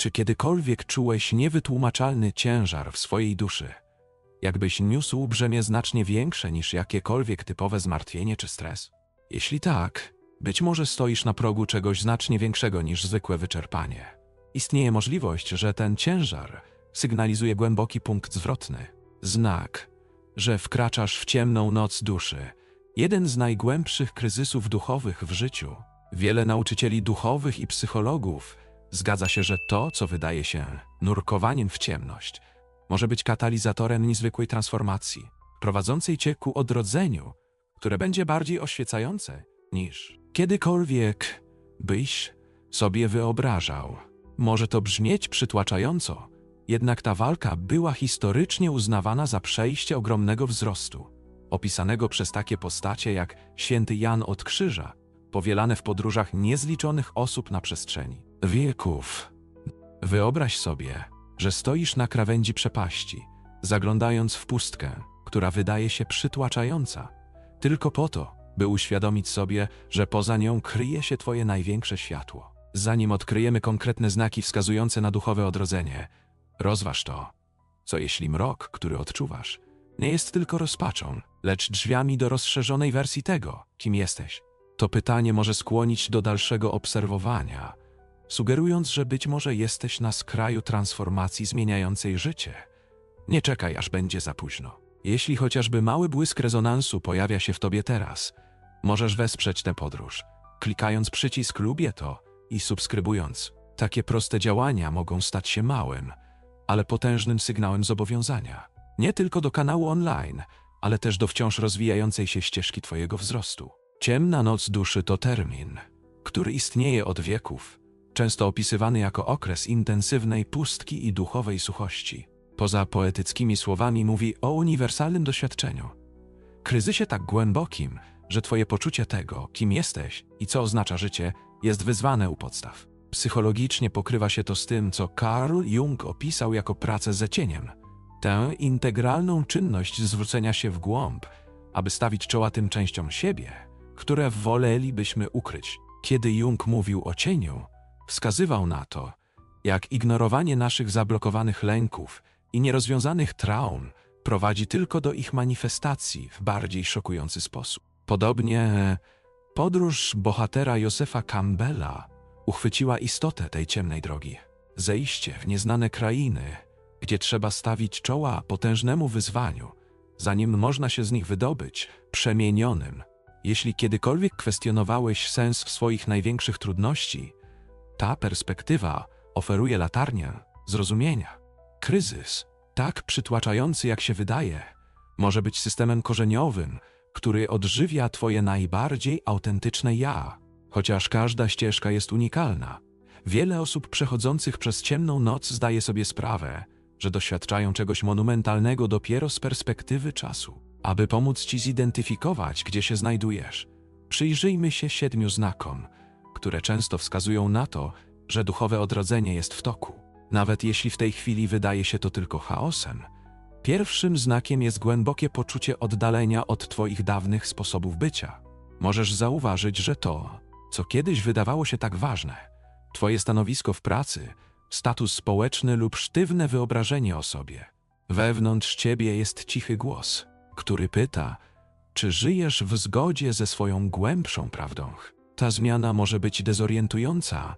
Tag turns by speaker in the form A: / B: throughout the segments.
A: Czy kiedykolwiek czułeś niewytłumaczalny ciężar w swojej duszy? Jakbyś niósł brzemię znacznie większe niż jakiekolwiek typowe zmartwienie czy stres? Jeśli tak, być może stoisz na progu czegoś znacznie większego niż zwykłe wyczerpanie. Istnieje możliwość, że ten ciężar sygnalizuje głęboki punkt zwrotny. Znak, że wkraczasz w ciemną noc duszy. Jeden z najgłębszych kryzysów duchowych w życiu. Wiele nauczycieli duchowych i psychologów zgadza się, że to, co wydaje się nurkowaniem w ciemność, może być katalizatorem niezwykłej transformacji, prowadzącej cię ku odrodzeniu, które będzie bardziej oświecające niż kiedykolwiek byś sobie wyobrażał. Może to brzmieć przytłaczająco, jednak ta walka była historycznie uznawana za przejście ogromnego wzrostu, opisanego przez takie postacie jak święty Jan od Krzyża, powielane w podróżach niezliczonych osób na przestrzeni wieków. Wyobraź sobie, że stoisz na krawędzi przepaści, zaglądając w pustkę, która wydaje się przytłaczająca, tylko po to, by uświadomić sobie, że poza nią kryje się Twoje największe światło. Zanim odkryjemy konkretne znaki wskazujące na duchowe odrodzenie, rozważ to. Co jeśli mrok, który odczuwasz, nie jest tylko rozpaczą, lecz drzwiami do rozszerzonej wersji tego, kim jesteś? To pytanie może skłonić do dalszego obserwowania, sugerując, że być może jesteś na skraju transformacji zmieniającej życie. Nie czekaj, aż będzie za późno. Jeśli chociażby mały błysk rezonansu pojawia się w tobie teraz, możesz wesprzeć tę podróż, klikając przycisk lubię to i subskrybując. Takie proste działania mogą stać się małym, ale potężnym sygnałem zobowiązania. Nie tylko do kanału online, ale też do wciąż rozwijającej się ścieżki Twojego wzrostu. Ciemna noc duszy to termin, który istnieje od wieków, często opisywany jako okres intensywnej pustki i duchowej suchości. Poza poetyckimi słowami mówi o uniwersalnym doświadczeniu. Kryzysie tak głębokim, że Twoje poczucie tego, kim jesteś i co oznacza życie, jest wyzwane u podstaw. Psychologicznie pokrywa się to z tym, co Carl Jung opisał jako pracę ze cieniem. Tę integralną czynność zwrócenia się w głąb, aby stawić czoła tym częściom siebie, które wolelibyśmy ukryć. Kiedy Jung mówił o cieniu, wskazywał na to, jak ignorowanie naszych zablokowanych lęków i nierozwiązanych traum prowadzi tylko do ich manifestacji w bardziej szokujący sposób. Podobnie podróż bohatera Josefa Campbella uchwyciła istotę tej ciemnej drogi. Zejście w nieznane krainy, gdzie trzeba stawić czoła potężnemu wyzwaniu, zanim można się z nich wydobyć, przemienionym. Jeśli kiedykolwiek kwestionowałeś sens swoich największych trudności, ta perspektywa oferuje latarnię zrozumienia. Kryzys, tak przytłaczający jak się wydaje, może być systemem korzeniowym, który odżywia Twoje najbardziej autentyczne ja. Chociaż każda ścieżka jest unikalna, wiele osób przechodzących przez ciemną noc zdaje sobie sprawę, że doświadczają czegoś monumentalnego dopiero z perspektywy czasu. Aby pomóc Ci zidentyfikować, gdzie się znajdujesz, przyjrzyjmy się siedmiu znakom, które często wskazują na to, że duchowe odrodzenie jest w toku. Nawet jeśli w tej chwili wydaje się to tylko chaosem, pierwszym znakiem jest głębokie poczucie oddalenia od Twoich dawnych sposobów bycia. Możesz zauważyć, że to, co kiedyś wydawało się tak ważne, Twoje stanowisko w pracy, status społeczny lub sztywne wyobrażenie o sobie, wewnątrz Ciebie jest cichy głos, który pyta, czy żyjesz w zgodzie ze swoją głębszą prawdą. Ta zmiana może być dezorientująca,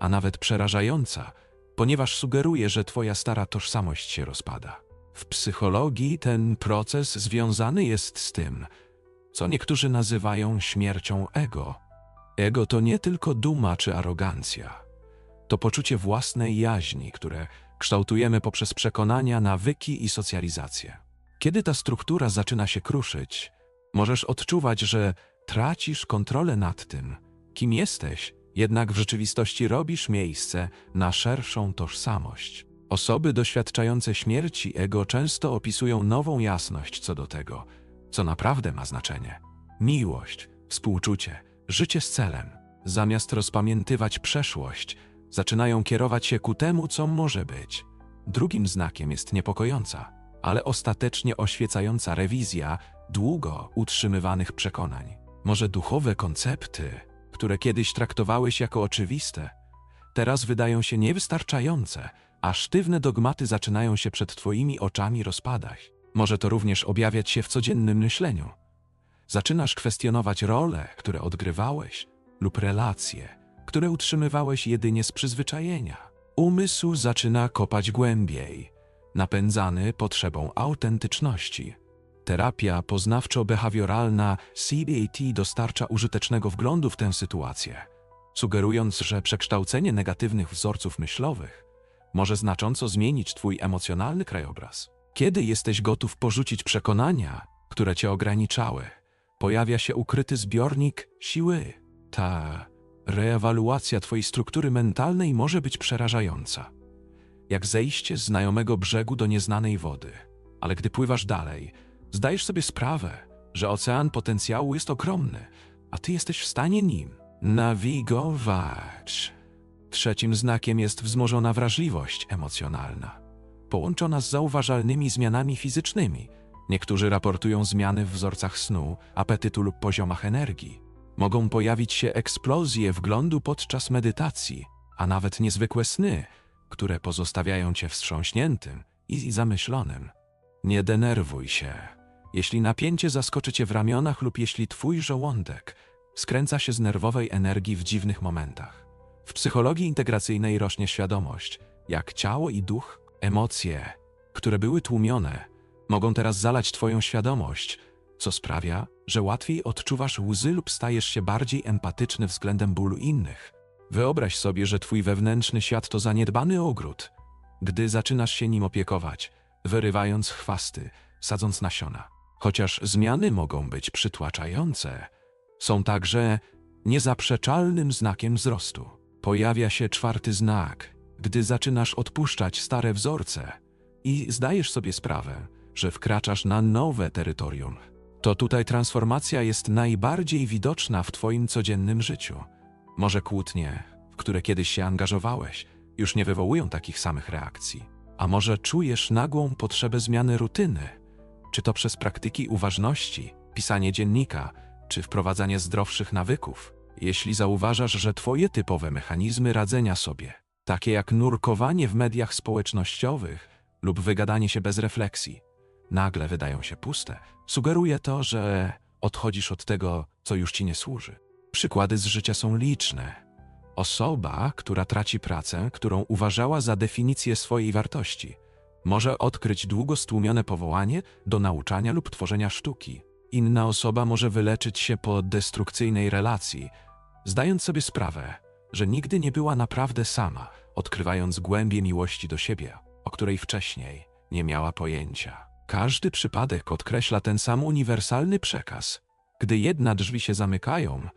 A: a nawet przerażająca, ponieważ sugeruje, że Twoja stara tożsamość się rozpada. W psychologii ten proces związany jest z tym, co niektórzy nazywają śmiercią ego. Ego to nie tylko duma czy arogancja. To poczucie własnej jaźni, które kształtujemy poprzez przekonania, nawyki i socjalizację. Kiedy ta struktura zaczyna się kruszyć, możesz odczuwać, że tracisz kontrolę nad tym, kim jesteś, jednak w rzeczywistości robisz miejsce na szerszą tożsamość. Osoby doświadczające śmierci ego często opisują nową jasność co do tego, co naprawdę ma znaczenie. Miłość, współczucie, życie z celem. Zamiast rozpamiętywać przeszłość, zaczynają kierować się ku temu, co może być. Drugim znakiem jest niepokojąca, ale ostatecznie oświecająca rewizja długo utrzymywanych przekonań. Może duchowe koncepty, które kiedyś traktowałeś jako oczywiste, teraz wydają się niewystarczające, a sztywne dogmaty zaczynają się przed twoimi oczami rozpadać. Może to również objawiać się w codziennym myśleniu. Zaczynasz kwestionować role, które odgrywałeś, lub relacje, które utrzymywałeś jedynie z przyzwyczajenia. Umysł zaczyna kopać głębiej, napędzany potrzebą autentyczności. Terapia poznawczo-behawioralna CBAT dostarcza użytecznego wglądu w tę sytuację, sugerując, że przekształcenie negatywnych wzorców myślowych może znacząco zmienić Twój emocjonalny krajobraz. Kiedy jesteś gotów porzucić przekonania, które Cię ograniczały, pojawia się ukryty zbiornik siły. Ta reewaluacja Twojej struktury mentalnej może być przerażająca. Jak zejście z znajomego brzegu do nieznanej wody. Ale gdy pływasz dalej, zdajesz sobie sprawę, że ocean potencjału jest ogromny, a Ty jesteś w stanie nim nawigować. Trzecim znakiem jest wzmożona wrażliwość emocjonalna, połączona z zauważalnymi zmianami fizycznymi. Niektórzy raportują zmiany w wzorcach snu, apetytu lub poziomach energii. Mogą pojawić się eksplozje wglądu podczas medytacji, a nawet niezwykłe sny, które pozostawiają cię wstrząśniętym i zamyślonym. Nie denerwuj się. Jeśli napięcie zaskoczy cię w ramionach lub jeśli twój żołądek skręca się z nerwowej energii w dziwnych momentach. W psychologii integracyjnej rośnie świadomość, jak ciało i duch, emocje, które były tłumione, mogą teraz zalać Twoją świadomość, co sprawia, że łatwiej odczuwasz łzy lub stajesz się bardziej empatyczny względem bólu innych. Wyobraź sobie, że Twój wewnętrzny świat to zaniedbany ogród. Gdy zaczynasz się nim opiekować, wyrywając chwasty, sadząc nasiona. Chociaż zmiany mogą być przytłaczające, są także niezaprzeczalnym znakiem wzrostu. Pojawia się czwarty znak, gdy zaczynasz odpuszczać stare wzorce i zdajesz sobie sprawę, że wkraczasz na nowe terytorium. To tutaj transformacja jest najbardziej widoczna w Twoim codziennym życiu. Może kłótnie, w które kiedyś się angażowałeś, już nie wywołują takich samych reakcji. A może czujesz nagłą potrzebę zmiany rutyny, czy to przez praktyki uważności, pisanie dziennika, czy wprowadzanie zdrowszych nawyków. Jeśli zauważasz, że Twoje typowe mechanizmy radzenia sobie, takie jak nurkowanie w mediach społecznościowych lub wygadanie się bez refleksji, nagle wydają się puste, sugeruje to, że odchodzisz od tego, co już ci nie służy. Przykłady z życia są liczne. Osoba, która traci pracę, którą uważała za definicję swojej wartości, może odkryć długo stłumione powołanie do nauczania lub tworzenia sztuki. Inna osoba może wyleczyć się po destrukcyjnej relacji, zdając sobie sprawę, że nigdy nie była naprawdę sama, odkrywając głębie miłości do siebie, o której wcześniej nie miała pojęcia. Każdy przypadek podkreśla ten sam uniwersalny przekaz. Gdy jedna drzwi się zamykają,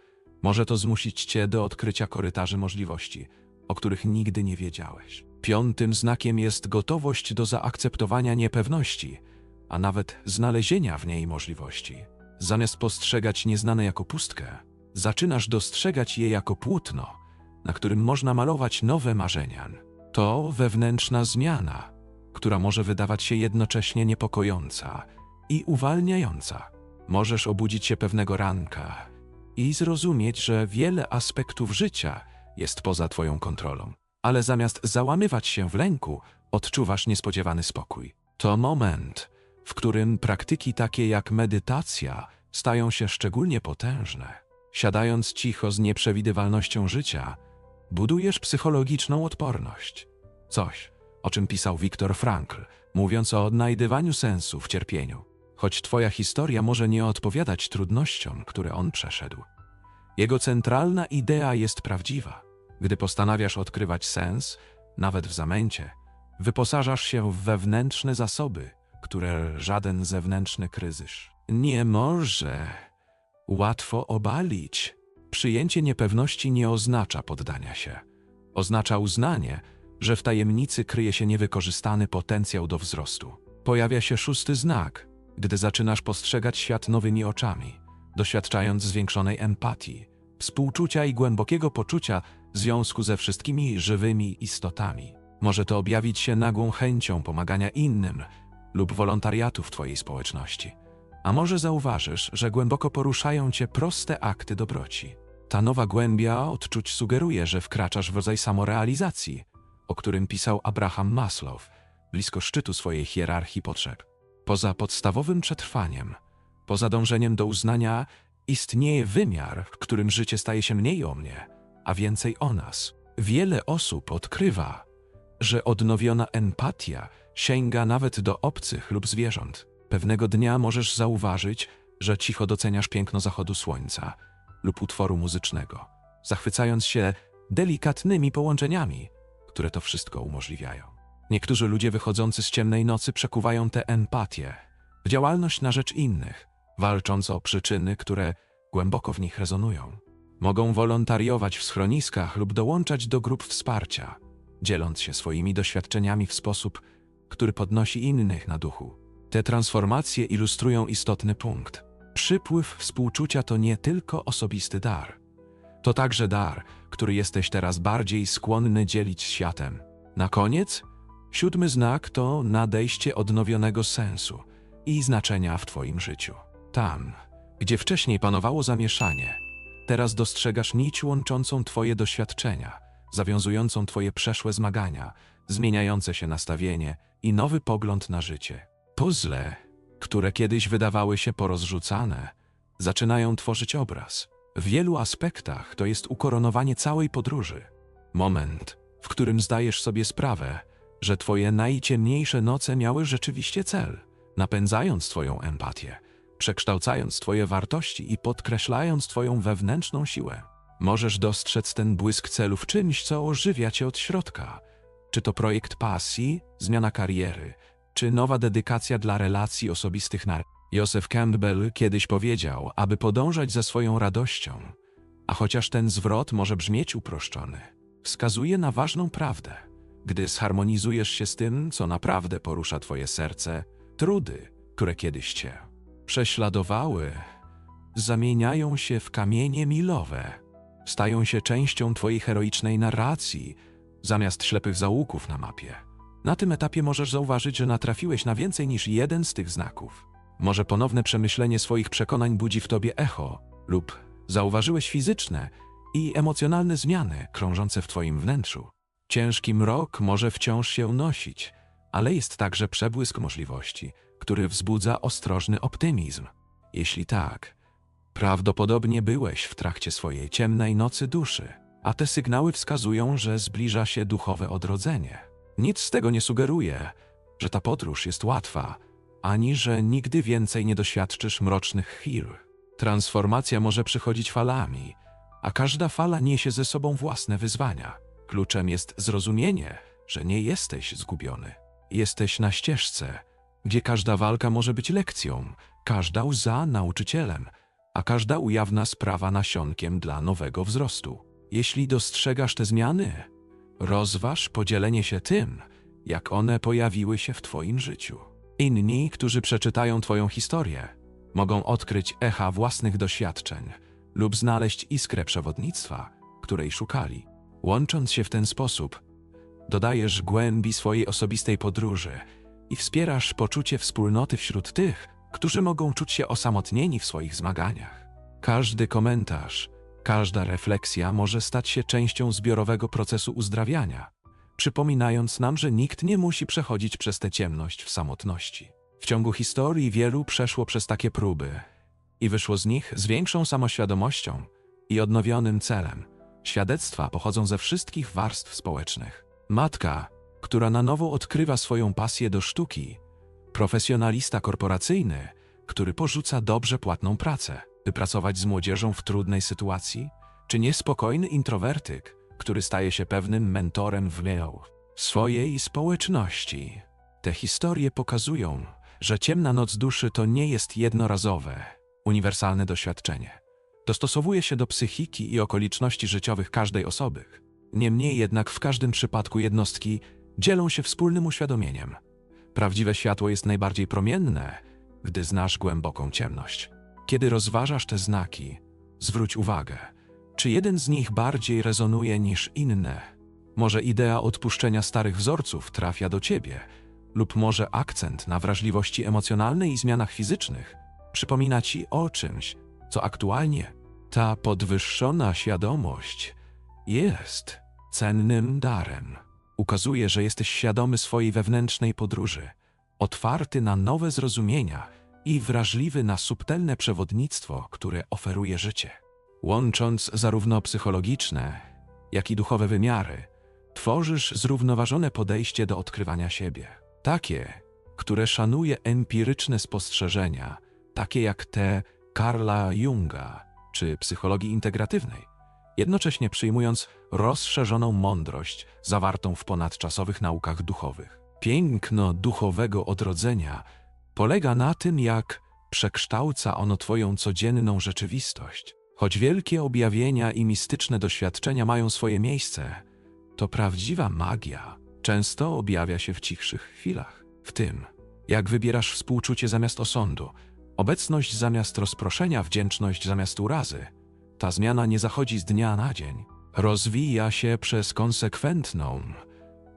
A: może to zmusić cię do odkrycia korytarzy możliwości, o których nigdy nie wiedziałeś. Piątym znakiem jest gotowość do zaakceptowania niepewności, a nawet znalezienia w niej możliwości. Zamiast postrzegać nieznane jako pustkę, zaczynasz dostrzegać je jako płótno, na którym można malować nowe marzenia. To wewnętrzna zmiana, która może wydawać się jednocześnie niepokojąca i uwalniająca. Możesz obudzić się pewnego ranka i zrozumieć, że wiele aspektów życia jest poza Twoją kontrolą, ale zamiast załamywać się w lęku, odczuwasz niespodziewany spokój. To moment, w którym praktyki takie jak medytacja stają się szczególnie potężne. Siadając cicho z nieprzewidywalnością życia, budujesz psychologiczną odporność. Coś, o czym pisał Viktor Frankl, mówiąc o odnajdywaniu sensu w cierpieniu. Choć twoja historia może nie odpowiadać trudnościom, które on przeszedł. Jego centralna idea jest prawdziwa. Gdy postanawiasz odkrywać sens, nawet w zamęcie, wyposażasz się w wewnętrzne zasoby, które żaden zewnętrzny kryzys nie może łatwo obalić. Przyjęcie niepewności nie oznacza poddania się. Oznacza uznanie, że w tajemnicy kryje się niewykorzystany potencjał do wzrostu. Pojawia się szósty znak, gdy zaczynasz postrzegać świat nowymi oczami, doświadczając zwiększonej empatii, współczucia i głębokiego poczucia związku ze wszystkimi żywymi istotami. Może to objawić się nagłą chęcią pomagania innym lub wolontariatu w Twojej społeczności. A może zauważysz, że głęboko poruszają Cię proste akty dobroci. Ta nowa głębia odczuć sugeruje, że wkraczasz w rodzaj samorealizacji, o którym pisał Abraham Maslow, blisko szczytu swojej hierarchii potrzeb. Poza podstawowym przetrwaniem, poza dążeniem do uznania, istnieje wymiar, w którym życie staje się mniej o mnie, a więcej o nas. Wiele osób odkrywa, że odnowiona empatia sięga nawet do obcych lub zwierząt. Pewnego dnia możesz zauważyć, że cicho doceniasz piękno zachodu słońca lub utworu muzycznego, zachwycając się delikatnymi połączeniami, które to wszystko umożliwiają. Niektórzy ludzie wychodzący z ciemnej nocy przekuwają tę empatię w działalność na rzecz innych, walcząc o przyczyny, które głęboko w nich rezonują. Mogą wolontariować w schroniskach lub dołączać do grup wsparcia, dzieląc się swoimi doświadczeniami w sposób, który podnosi innych na duchu. Te transformacje ilustrują istotny punkt. Przypływ współczucia to nie tylko osobisty dar. To także dar, który jesteś teraz bardziej skłonny dzielić z światem. Na koniec, siódmy znak to nadejście odnowionego sensu i znaczenia w Twoim życiu. Tam, gdzie wcześniej panowało zamieszanie, teraz dostrzegasz nić łączącą Twoje doświadczenia, zawiązującą Twoje przeszłe zmagania, zmieniające się nastawienie i nowy pogląd na życie. Puzzle, które kiedyś wydawały się porozrzucane, zaczynają tworzyć obraz. W wielu aspektach to jest ukoronowanie całej podróży. Moment, w którym zdajesz sobie sprawę, że twoje najciemniejsze noce miały rzeczywiście cel, napędzając twoją empatię, przekształcając twoje wartości i podkreślając twoją wewnętrzną siłę. Możesz dostrzec ten błysk celu w czymś, co ożywia cię od środka. Czy to projekt pasji, zmiana kariery, czy nowa dedykacja dla relacji osobistych na Joseph Campbell kiedyś powiedział, aby podążać za swoją radością, a chociaż ten zwrot może brzmieć uproszczony, wskazuje na ważną prawdę. Gdy zharmonizujesz się z tym, co naprawdę porusza twoje serce, trudy, które kiedyś cię prześladowały, zamieniają się w kamienie milowe, stają się częścią twojej heroicznej narracji, zamiast ślepych zaułków na mapie. Na tym etapie możesz zauważyć, że natrafiłeś na więcej niż jeden z tych znaków. Może ponowne przemyślenie swoich przekonań budzi w tobie echo, lub zauważyłeś fizyczne i emocjonalne zmiany krążące w twoim wnętrzu. Ciężki mrok może wciąż się nosić, ale jest także przebłysk możliwości, który wzbudza ostrożny optymizm. Jeśli tak, prawdopodobnie byłeś w trakcie swojej ciemnej nocy duszy, a te sygnały wskazują, że zbliża się duchowe odrodzenie. Nic z tego nie sugeruje, że ta podróż jest łatwa, ani że nigdy więcej nie doświadczysz mrocznych chwil. Transformacja może przychodzić falami, a każda fala niesie ze sobą własne wyzwania. Kluczem jest zrozumienie, że nie jesteś zgubiony. Jesteś na ścieżce, gdzie każda walka może być lekcją, każda łza nauczycielem, a każda ujawna sprawa nasionkiem dla nowego wzrostu. Jeśli dostrzegasz te zmiany, rozważ podzielenie się tym, jak one pojawiły się w Twoim życiu. Inni, którzy przeczytają Twoją historię, mogą odkryć echa własnych doświadczeń lub znaleźć iskrę przewodnictwa, której szukali. Łącząc się w ten sposób, dodajesz głębi swojej osobistej podróży i wspierasz poczucie wspólnoty wśród tych, którzy mogą czuć się osamotnieni w swoich zmaganiach. Każdy komentarz, każda refleksja może stać się częścią zbiorowego procesu uzdrawiania, przypominając nam, że nikt nie musi przechodzić przez tę ciemność w samotności. W ciągu historii wielu przeszło przez takie próby i wyszło z nich z większą samoświadomością i odnowionym celem. Świadectwa pochodzą ze wszystkich warstw społecznych. Matka, która na nowo odkrywa swoją pasję do sztuki, profesjonalista korporacyjny, który porzuca dobrze płatną pracę, by pracować z młodzieżą w trudnej sytuacji, czy niespokojny introwertyk, który staje się pewnym mentorem w swojej społeczności. Te historie pokazują, że ciemna noc duszy to nie jest jednorazowe, uniwersalne doświadczenie. Dostosowuje się do psychiki i okoliczności życiowych każdej osoby. Niemniej jednak w każdym przypadku jednostki dzielą się wspólnym uświadomieniem. Prawdziwe światło jest najbardziej promienne, gdy znasz głęboką ciemność. Kiedy rozważasz te znaki, zwróć uwagę, czy jeden z nich bardziej rezonuje niż inne. Może idea odpuszczenia starych wzorców trafia do ciebie, lub może akcent na wrażliwości emocjonalnej i zmianach fizycznych przypomina ci o czymś, co aktualnie Ta podwyższona świadomość jest cennym darem. Ukazuje, że jesteś świadomy swojej wewnętrznej podróży, otwarty na nowe zrozumienia i wrażliwy na subtelne przewodnictwo, które oferuje życie. Łącząc zarówno psychologiczne, jak i duchowe wymiary, tworzysz zrównoważone podejście do odkrywania siebie. Takie, które szanuje empiryczne spostrzeżenia, takie jak te Karla Junga czy psychologii integratywnej, jednocześnie przyjmując rozszerzoną mądrość zawartą w ponadczasowych naukach duchowych. Piękno duchowego odrodzenia polega na tym, jak przekształca ono Twoją codzienną rzeczywistość. Choć wielkie objawienia i mistyczne doświadczenia mają swoje miejsce, to prawdziwa magia często objawia się w cichszych chwilach. W tym, jak wybierasz współczucie zamiast osądu, obecność zamiast rozproszenia, wdzięczność zamiast urazy. Ta zmiana nie zachodzi z dnia na dzień. Rozwija się przez konsekwentną,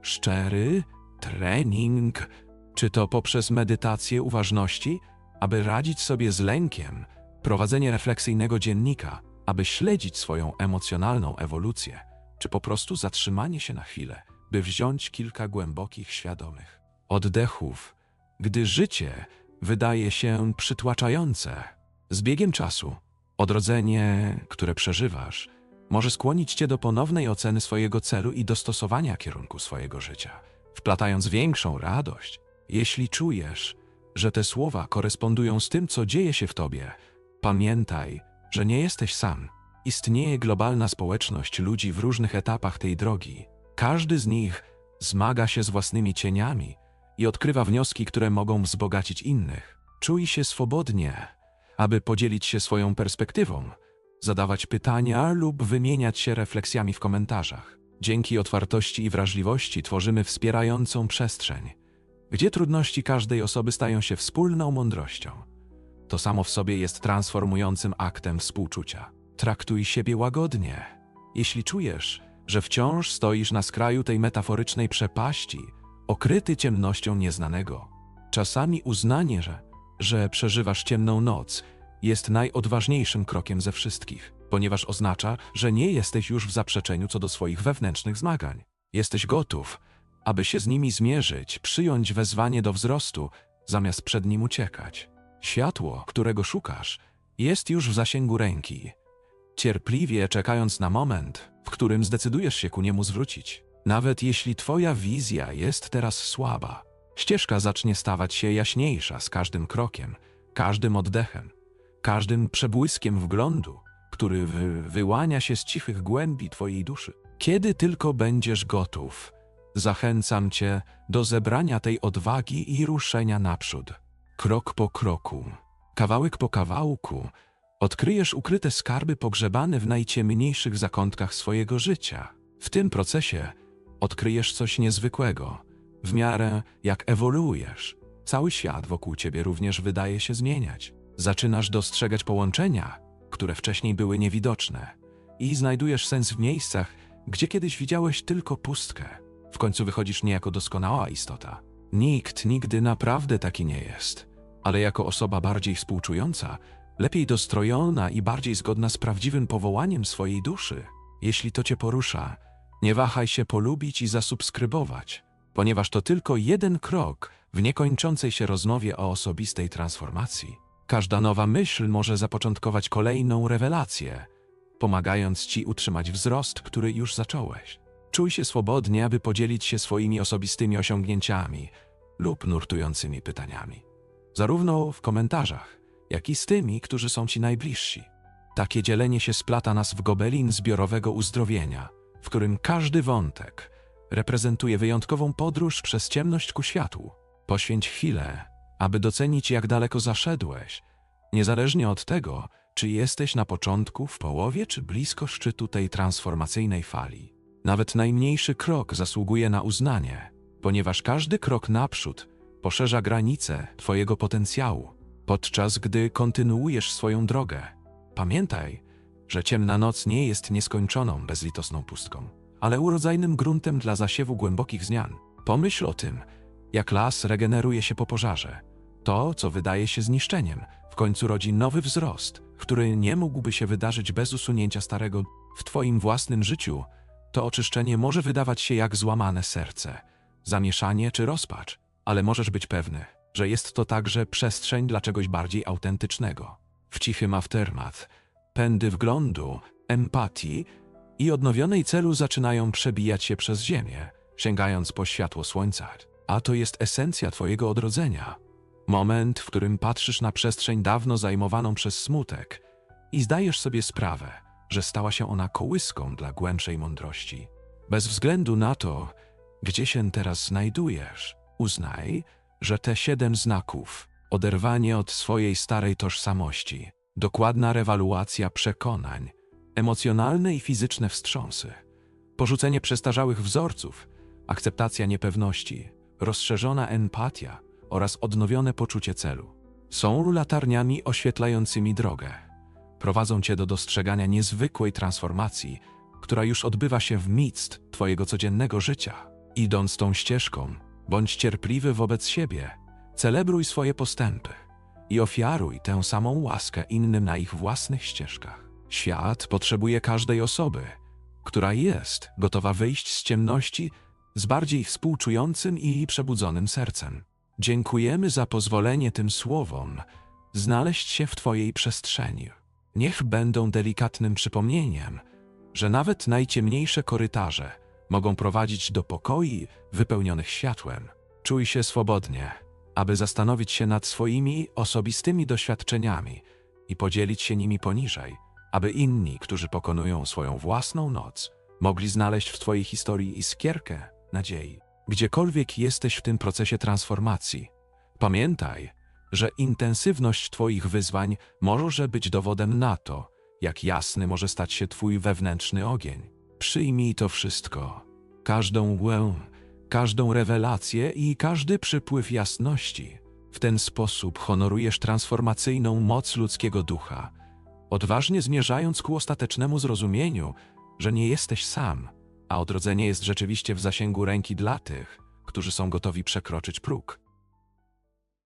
A: szczery trening, czy to poprzez medytację uważności, aby radzić sobie z lękiem, prowadzenie refleksyjnego dziennika, aby śledzić swoją emocjonalną ewolucję, czy po prostu zatrzymanie się na chwilę, by wziąć kilka głębokich, świadomych oddechów, gdy życie wydaje się przytłaczające. Z biegiem czasu, odrodzenie, które przeżywasz, może skłonić cię do ponownej oceny swojego celu i dostosowania kierunku swojego życia, wplatając większą radość. Jeśli czujesz, że te słowa korespondują z tym, co dzieje się w tobie, pamiętaj, że nie jesteś sam. Istnieje globalna społeczność ludzi w różnych etapach tej drogi. Każdy z nich zmaga się z własnymi cieniami i odkrywa wnioski, które mogą wzbogacić innych. Czuj się swobodnie, aby podzielić się swoją perspektywą, zadawać pytania lub wymieniać się refleksjami w komentarzach. Dzięki otwartości i wrażliwości tworzymy wspierającą przestrzeń, gdzie trudności każdej osoby stają się wspólną mądrością. To samo w sobie jest transformującym aktem współczucia. Traktuj siebie łagodnie. Jeśli czujesz, że wciąż stoisz na skraju tej metaforycznej przepaści, okryty ciemnością nieznanego, czasami uznanie, że, że przeżywasz ciemną noc, jest najodważniejszym krokiem ze wszystkich, ponieważ oznacza, że nie jesteś już w zaprzeczeniu co do swoich wewnętrznych zmagań. Jesteś gotów, aby się z nimi zmierzyć, przyjąć wezwanie do wzrostu, zamiast przed nim uciekać. Światło, którego szukasz, jest już w zasięgu ręki, cierpliwie czekając na moment, w którym zdecydujesz się ku niemu zwrócić. Nawet jeśli twoja wizja jest teraz słaba, ścieżka zacznie stawać się jaśniejsza z każdym krokiem, każdym oddechem, każdym przebłyskiem wglądu, który wy wyłania się z cichych głębi twojej duszy. Kiedy tylko będziesz gotów, zachęcam cię do zebrania tej odwagi i ruszenia naprzód. Krok po kroku, kawałek po kawałku, odkryjesz ukryte skarby pogrzebane w najciemniejszych zakątkach swojego życia. W tym procesie odkryjesz coś niezwykłego. W miarę jak ewoluujesz, cały świat wokół ciebie również wydaje się zmieniać. Zaczynasz dostrzegać połączenia, które wcześniej były niewidoczne, i znajdujesz sens w miejscach, gdzie kiedyś widziałeś tylko pustkę. W końcu wychodzisz nie jako doskonała istota. Nikt nigdy naprawdę taki nie jest, ale jako osoba bardziej współczująca, lepiej dostrojona i bardziej zgodna z prawdziwym powołaniem swojej duszy. Jeśli to cię porusza, nie wahaj się polubić i zasubskrybować, ponieważ to tylko jeden krok w niekończącej się rozmowie o osobistej transformacji. Każda nowa myśl może zapoczątkować kolejną rewelację, pomagając ci utrzymać wzrost, który już zacząłeś. Czuj się swobodnie, aby podzielić się swoimi osobistymi osiągnięciami lub nurtującymi pytaniami. Zarówno w komentarzach, jak i z tymi, którzy są ci najbliżsi. Takie dzielenie się splata nas w gobelin zbiorowego uzdrowienia, w którym każdy wątek reprezentuje wyjątkową podróż przez ciemność ku światłu. Poświęć chwilę, aby docenić, jak daleko zaszedłeś, niezależnie od tego, czy jesteś na początku, w połowie, czy blisko szczytu tej transformacyjnej fali. Nawet najmniejszy krok zasługuje na uznanie, ponieważ każdy krok naprzód poszerza granice Twojego potencjału, podczas gdy kontynuujesz swoją drogę. Pamiętaj, że ciemna noc nie jest nieskończoną, bezlitosną pustką, ale urodzajnym gruntem dla zasiewu głębokich zmian. Pomyśl o tym, jak las regeneruje się po pożarze. To, co wydaje się zniszczeniem, w końcu rodzi nowy wzrost, który nie mógłby się wydarzyć bez usunięcia starego w Twoim własnym życiu. To oczyszczenie może wydawać się jak złamane serce, zamieszanie czy rozpacz, ale możesz być pewny, że jest to także przestrzeń dla czegoś bardziej autentycznego. W cichym aftermath, pędy wglądu, empatii i odnowionej celu zaczynają przebijać się przez ziemię, sięgając po światło słońca. A to jest esencja Twojego odrodzenia. Moment, w którym patrzysz na przestrzeń dawno zajmowaną przez smutek i zdajesz sobie sprawę, że stała się ona kołyską dla głębszej mądrości. Bez względu na to, gdzie się teraz znajdujesz, uznaj, że te siedem znaków, oderwanie od swojej starej tożsamości, dokładna rewaluacja przekonań, emocjonalne i fizyczne wstrząsy, porzucenie przestarzałych wzorców, akceptacja niepewności, rozszerzona empatia oraz odnowione poczucie celu. Są latarniami oświetlającymi drogę. Prowadzą cię do dostrzegania niezwykłej transformacji, która już odbywa się w midst twojego codziennego życia. Idąc tą ścieżką, bądź cierpliwy wobec siebie, celebruj swoje postępy i ofiaruj tę samą łaskę innym na ich własnych ścieżkach. Świat potrzebuje każdej osoby, która jest gotowa wyjść z ciemności z bardziej współczującym i przebudzonym sercem. Dziękujemy za pozwolenie tym słowom znaleźć się w Twojej przestrzeni. Niech będą delikatnym przypomnieniem, że nawet najciemniejsze korytarze mogą prowadzić do pokoi wypełnionych światłem. Czuj się swobodnie, aby zastanowić się nad swoimi osobistymi doświadczeniami i podzielić się nimi poniżej, aby inni, którzy pokonują swoją własną noc, mogli znaleźć w Twojej historii iskierkę nadziei. Gdziekolwiek jesteś w tym procesie transformacji, pamiętaj, że intensywność Twoich wyzwań może być dowodem na to, jak jasny może stać się Twój wewnętrzny ogień. Przyjmij to wszystko, każdą łę, każdą rewelację i każdy przypływ jasności. W ten sposób honorujesz transformacyjną moc ludzkiego ducha, odważnie zmierzając ku ostatecznemu zrozumieniu, że nie jesteś sam, a odrodzenie jest rzeczywiście w zasięgu ręki dla tych, którzy są gotowi przekroczyć próg.